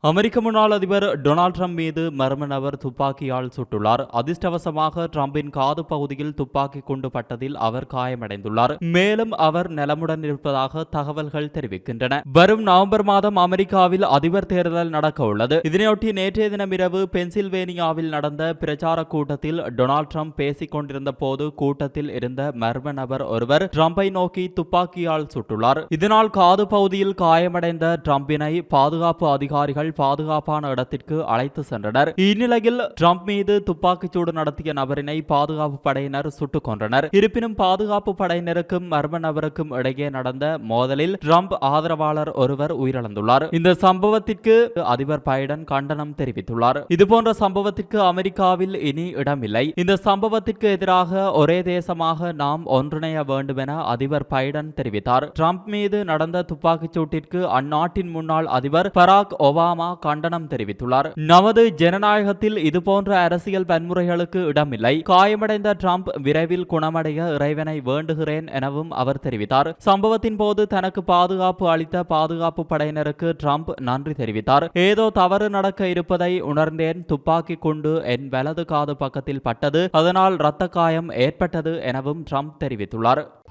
அமெரிக்க முன்னாள் அதிபர் Donald Trump மீது மர்ம நபர் துப்பாக்கியால் சுட்டுள்ளார். அதிர்ஷ்டவசமாக ட்ரம்பின் காது பகுதியில் துப்பாக்கி கொண்டு பட்டதில் அவர் காயமடைந்துள்ளார். மேலும் அவர் நலமுடன் இருப்பதாக தகவல்கள் தெரிவிக்கின்றன. வரும் நவம்பர் மாதம் அமெரிக்காவில் அதிபர் தேர்தல் நடக்க உள்ளது. இதனையொட்டி நேற்றைய தினம் இரவு பென்சில்வேனியாவில் நடந்த பிரச்சார கூட்டத்தில் டொனால்ட் ட்ரம்ப் பேசிக் கொண்டிருந்த போது கூட்டத்தில் இருந்த மர்ம நபர் ஒருவர் ட்ரம்பை நோக்கி துப்பாக்கியால் சுட்டுள்ளார். இதனால் காது பகுதியில் காயமடைந்த ட்ரம்பினை பாதுகாப்பு அதிகாரிகள் பாதுகாப்பான இடத்திற்கு அழைத்து சென்றனர். இந்நிலையில் டிரம்ப் மீது துப்பாக்கிச்சூடு நடத்திய நபரினை பாதுகாப்பு படையினர் சுட்டுக் கொன்றனர். இருப்பினும் பாதுகாப்பு படையினருக்கும் மர்ம நபருக்கும் இடையே நடந்த மோதலில் டிரம்ப் ஆதரவாளர் ஒருவர் உயிரிழந்துள்ளார். இந்த சம்பவத்திற்கு அதிபர் பைடன் கண்டனம் தெரிவித்துள்ளார். இதுபோன்ற சம்பவத்திற்கு அமெரிக்காவில் இனி இடமில்லை. இந்த சம்பவத்திற்கு எதிராக ஒரே தேசமாக நாம் ஒன்றிணைய வேண்டும் என அதிபர் பைடன் தெரிவித்தார். டிரம்ப் மீது நடந்த துப்பாக்கிச்சூட்டிற்கு அந்நாட்டின் முன்னாள் அதிபர் பராக் ஒபாமா கண்டனம் தெரிவித்துள்ளார். நமது ஜனநாயகத்தில் இதுபோன்ற அரசியல் வன்முறைகளுக்கு இடமில்லை. காயமடைந்த டிரம்ப் விரைவில் குணமடைய இறைவனை வேண்டுகிறேன் எனவும் அவர் தெரிவித்தார். சம்பவத்தின் போது தனக்கு பாதுகாப்பு அளித்த பாதுகாப்பு படையினருக்கு ட்ரம்ப் நன்றி தெரிவித்தார். ஏதோ தவறு நடக்க இருப்பதை உணர்ந்தேன். துப்பாக்கி குண்டு என் வலது காது பக்கத்தில் பட்டது. அதனால் இரத்த காயம் ஏற்பட்டது எனவும் டிரம்ப் தெரிவித்துள்ளார்.